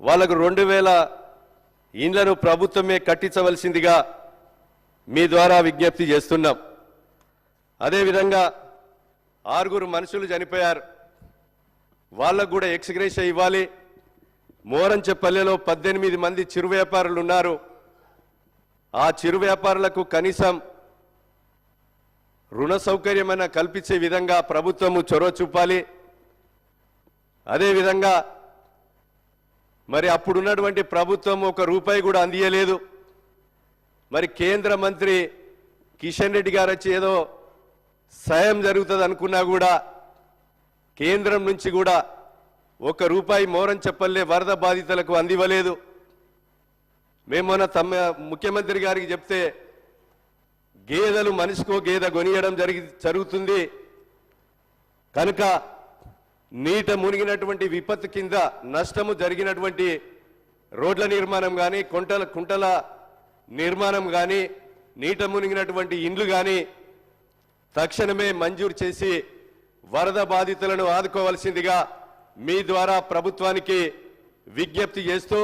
వాళ్ళకు రెండు వేల ఇండ్లను ప్రభుత్వమే కట్టించవలసిందిగా మీ ద్వారా విజ్ఞప్తి చేస్తున్నాం. అదేవిధంగా ఆరుగురు మనుషులు చనిపోయారు. వాళ్ళకు కూడా ఎక్స్గ్రేష ఇవ్వాలి. మోరంచెపల్లెలో పద్దెనిమిది మంది చిరు వ్యాపారులు ఉన్నారు ఆ చిరు వ్యాపారులకు కనీసం రుణ సౌకర్యమైన కల్పించే విధంగా ప్రభుత్వము చొరవ చూపాలి. అదేవిధంగా మరి అప్పుడున్నటువంటి ప్రభుత్వం ఒక రూపాయి కూడా అందియలేదు. మరి కేంద్ర మంత్రి కిషన్ రెడ్డి గారు వచ్చి ఏదో సాయం జరుగుతుంది అనుకున్నా కూడా కేంద్రం నుంచి కూడా ఒక రూపాయి మోరం చెప్పలే వరద బాధితులకు అందివ్వలేదు. మేము మొన్న తమ ముఖ్యమంత్రి గారికి చెప్తే గేదెలు మనిషికో గేదె కొనియడం జరిగి జరుగుతుంది. కనుక నీట మునిగినటువంటి విపత్తు కింద నష్టము జరిగినటువంటి రోడ్ల నిర్మాణం కానీ కుంటల కుంటల నిర్మాణం కానీ నీట మునిగినటువంటి ఇండ్లు కానీ తక్షణమే మంజూరు చేసి వరద బాధితులను ఆదుకోవాల్సిందిగా మీ ద్వారా ప్రభుత్వానికి విజ్ఞప్తి చేస్తూ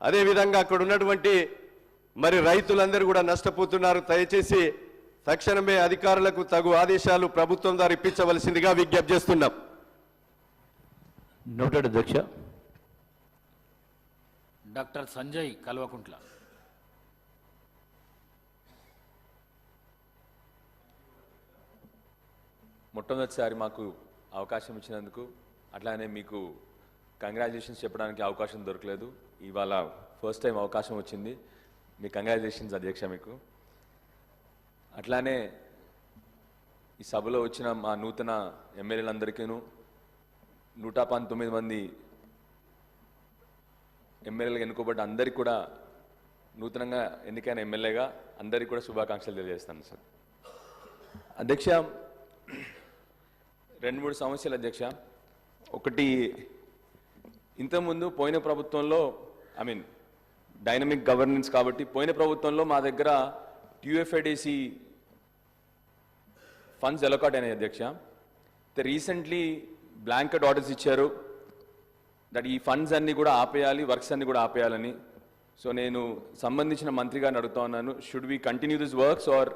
అదేవిధంగా అక్కడ ఉన్నటువంటి మరి రైతులందరూ కూడా నష్టపోతున్నారు. దయచేసి తక్షణమే అధికారులకు తగు ఆదేశాలు ప్రభుత్వం ద్వారా ఇప్పించవలసిందిగా విజ్ఞప్తి చేస్తున్నాం. నోటెడ్ అధ్యక్ష. డాక్టర్ సంజయ్ కల్వకుంట్ల. మొట్టమొదటిసారి మాకు అవకాశం ఇచ్చినందుకు అట్లానే మీకు కంగ్రాచులేషన్స్ చెప్పడానికి అవకాశం దొరకలేదు. ఇవాళ ఫస్ట్ టైం అవకాశం వచ్చింది. మీ కంగ్రాచులేషన్స్ అధ్యక్ష మీకు. అట్లానే ఈ సభలో వచ్చిన మా నూతన ఎమ్మెల్యేలందరికీను నూట పంతొమ్మిది మంది ఎమ్మెల్యేలుగా ఎన్నుకోబడ్డ అందరికీ కూడా నూతనంగా ఎన్నికైన ఎమ్మెల్యేగా అందరికీ కూడా శుభాకాంక్షలు తెలియజేస్తాను సార్. అధ్యక్ష రెండు మూడు సమస్యలు అధ్యక్ష. ఒకటి ఇంతకుముందు పోయిన ప్రభుత్వంలో ఐ మీన్ డైనమిక్ గవర్నెన్స్ కాబట్టి పోయిన ప్రభుత్వంలో మా దగ్గర టీయూఎఫ్ఐడిసి ఫండ్స్ ఎలకాట్ అయినాయి అధ్యక్ష. రీసెంట్లీ బ్లాంకెట్ ఆర్డర్స్ ఇచ్చారు. దట్ ఈ ఫండ్స్ అన్నీ కూడా ఆపేయాలి వర్క్స్ అన్నీ కూడా ఆపేయాలని. సో నేను సంబంధించిన మంత్రి గారిని అడుగుతా ఉన్నాను should we continue this works or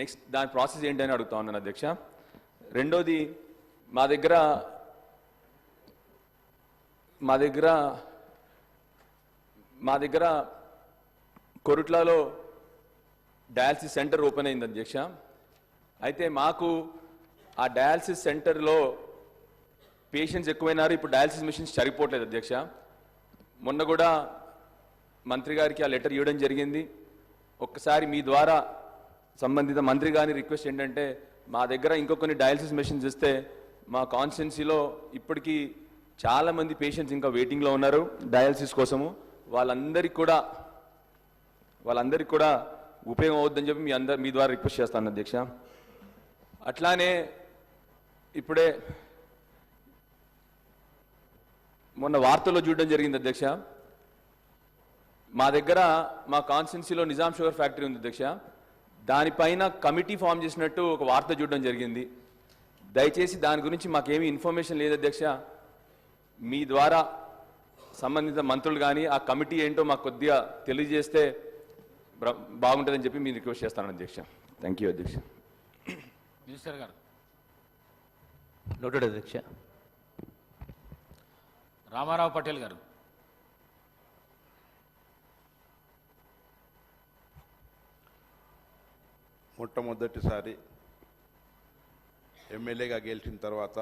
next దాని ప్రాసెస్ ఏంటని అడుగుతా ఉన్నాను అధ్యక్ష. రెండోది మా దగ్గర మా దగ్గర మా దగ్గర కొరుట్లలో డయాలసిస్ సెంటర్ ఓపెన్ అయింది అధ్యక్ష. అయితే మాకు ఆ డయాలసిస్ సెంటర్లో పేషెంట్స్ ఎక్కువైనారు. ఇప్పుడు డయాలసిస్ మిషన్స్ సరిపోవట్లేదు అధ్యక్ష. మొన్న కూడా మంత్రి గారికి ఆ లెటర్ ఇవ్వడం జరిగింది. ఒక్కసారి మీ ద్వారా సంబంధిత మంత్రి గారి రిక్వెస్ట్ ఏంటంటే మా దగ్గర ఇంకో కొన్ని డయాలసిస్ మెషిన్స్ ఇస్తే మా కాన్స్టిట్యున్సీలో ఇప్పటికీ చాలామంది పేషెంట్స్ ఇంకా వెయిటింగ్లో ఉన్నారు డయాలసిస్ కోసము. వాళ్ళందరికీ కూడా వాళ్ళందరికీ కూడా ఉపయోగం అవుద్దని చెప్పి మీ అందరు మీ ద్వారా రిక్వెస్ట్ చేస్తాను అధ్యక్ష. అట్లానే ఇప్పుడే మొన్న వార్తల్లో చూడడం జరిగింది అధ్యక్ష. మా దగ్గర మా కాన్స్టిట్యున్సీలో నిజాం షుగర్ ఫ్యాక్టరీ ఉంది అధ్యక్ష. దానిపైన కమిటీ ఫామ్ చేసినట్టు ఒక వార్త చూడడం జరిగింది. దయచేసి దాని గురించి మాకేమీ ఇన్ఫర్మేషన్ లేదు అధ్యక్ష. మీ ద్వారా సంబంధిత మంత్రులు కానీ ఆ కమిటీ ఏంటో మాకు కొద్దిగా తెలియజేస్తే బాగుంటుందని చెప్పి మీరు రిక్వెస్ట్ చేస్తాను అధ్యక్ష. థ్యాంక్ యూ అధ్యక్ష. మినిస్టర్ గారు. నోటెడ్ అధ్యక్ష. రామారావు పటేల్ గారు. మొట్టమొదటిసారి ఎమ్మెల్యేగా గెలిచిన తర్వాత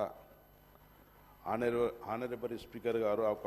ఆనర్ ఆనరబరీ స్పీకర్ గారు